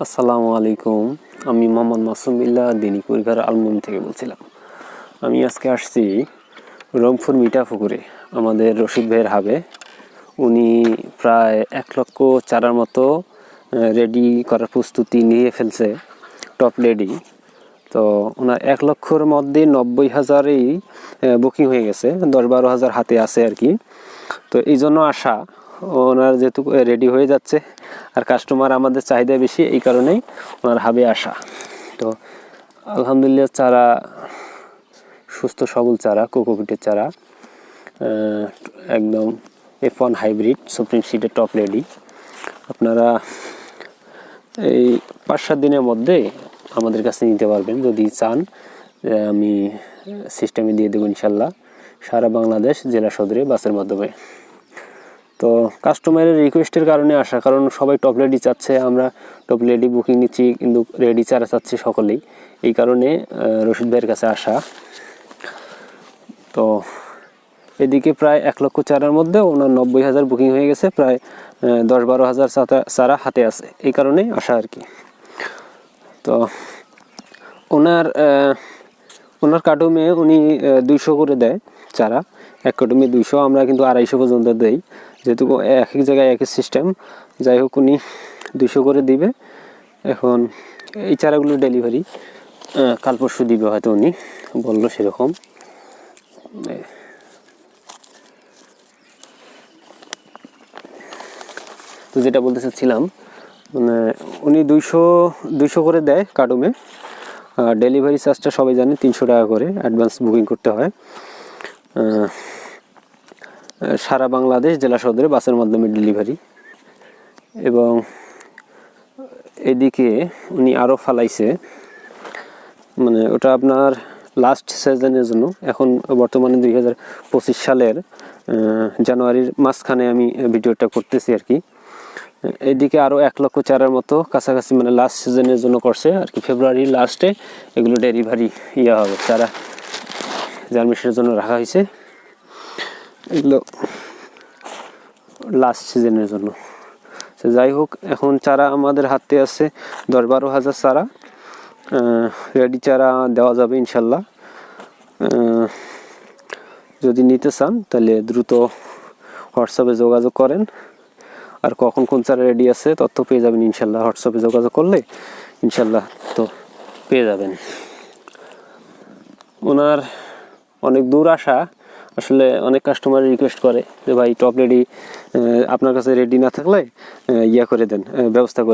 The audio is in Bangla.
আসসালামু আলাইকুম। আমি মোহাম্মদ মাসুম বিল্লাহ দিনী কুড়িঘর আলমুম থেকে বলছিলাম। আমি আজকে আসছি রংপুর মিঠাপুকুরে। আমাদের রশিদ ভাইয়ের হাবে। উনি প্রায় এক লক্ষ চারার মতো রেডি করার প্রস্তুতি নিয়ে ফেলছে টপ রেডি তো ওনার এক লক্ষর মধ্যে নব্বই হাজারেই বুকিং হয়ে গেছে, দশ বারো হাজার হাতে আছে আর কি। তো এই জন্য আশা ওনার যেহেতু রেডি হয়ে যাচ্ছে। আর কাস্টমার আমাদের চাহিদা বেশি, এই কারণেই ওনার হাবে আসা। তো আলহামদুলিল্লাহ চারা, সুস্থ সবল চারা কোকোপিটের চারা একদম এফ ওয়ান হাইব্রিড সুপ্রিম সিটের টপ রেডি আপনারা এই পাঁচ সাত দিনের মধ্যে আমাদের কাছে নিতে পারবেন। যদি চান আমি সিস্টেমে দিয়ে দেবো ইনশাল্লাহ। সারা বাংলাদেশ জেলা সদরে বাসের মাধ্যমে। তো কাস্টমারের রিকোয়েস্টের কারণে আসা, কারণ সবাই টপ রেডি চাচ্ছে, আমরা টপ রেডি বুকিং নিচ্ছি, কিন্তু রেডি চারা চাচ্ছি সকলেই। এই কারণে রশিদ ভাইয়ের কাছে আসা। তো এদিকে প্রায় এক লক্ষ চারার মধ্যে ওনার নব্বই হাজার বুকিং হয়ে গেছে, প্রায় দশ বারো হাজার চারা হাতে আছে। এই কারণেই আসা আর কি। তো ওনার ওনার কার্টুমে উনি দুইশো করে দেয় চারা। এক কার্টুমে দুইশো আমরা কিন্তু আড়াইশো পর্যন্ত দেই। যেহেতু এক এক জায়গায় এক সিস্টেম যাই হোক উনি দুশো করে দিবে। এখন এই চারাগুলো ডেলিভারি কাল পরশু দিবে হয়তো উনি। বলল সেরকম। তো যেটা বলতে চাচ্ছিলাম মানে উনি দুইশো দুইশো করে দেয় কার্টুমে ডেলিভারি চার্জটা সবাই জানে, তিনশো টাকা করে। অ্যাডভান্স বুকিং করতে হয়। সারা বাংলাদেশ জেলা সদরে বাসের মাধ্যমে ডেলিভারি। এবং এদিকে উনি আরও ফালাইছে মানে ওটা আপনার লাস্ট সিজনের জন্য। এখন বর্তমানে দুই হাজার পঁচিশ সালের জানুয়ারির মাঝখানে আমি ভিডিওটা করতেছি আর কি। এদিকে আরও এক লক্ষ চারের মতো কাছাকাছি মানে লাস্ট সিজনের জন্য করছে। আর কি ফেব্রুয়ারির লাস্টে এগুলো ডেলিভারি ইয়ে হবে। চারা জার্মিশের জন্য রাখা হয়েছে। এগুলো লাস্ট সিজনের জন্য। যাই হোক এখন চারা আমাদের হাতে আছে দশ বারো হাজার চারা। রেডি চারা দেওয়া যাবে ইনশাল্লাহ। যদি নিতে চান তাহলে দ্রুত হোয়াটসঅ্যাপে যোগাযোগ করেন। আর কখন কোন চারা রেডি আছে তথ্য পেয়ে যাবেন ইনশাল্লাহ। হোয়াটসঅ্যাপে যোগাযোগ করলে ইনশাল্লাহ তো পেয়ে যাবেন। ওনার অনেক দূর আসা আসলে অনেক কাস্টমার রিকোয়েস্ট করে যে, ভাই টপ রেডি আপনার কাছে রেডি না থাকলে ইয়া করে দেন ব্যবস্থা করে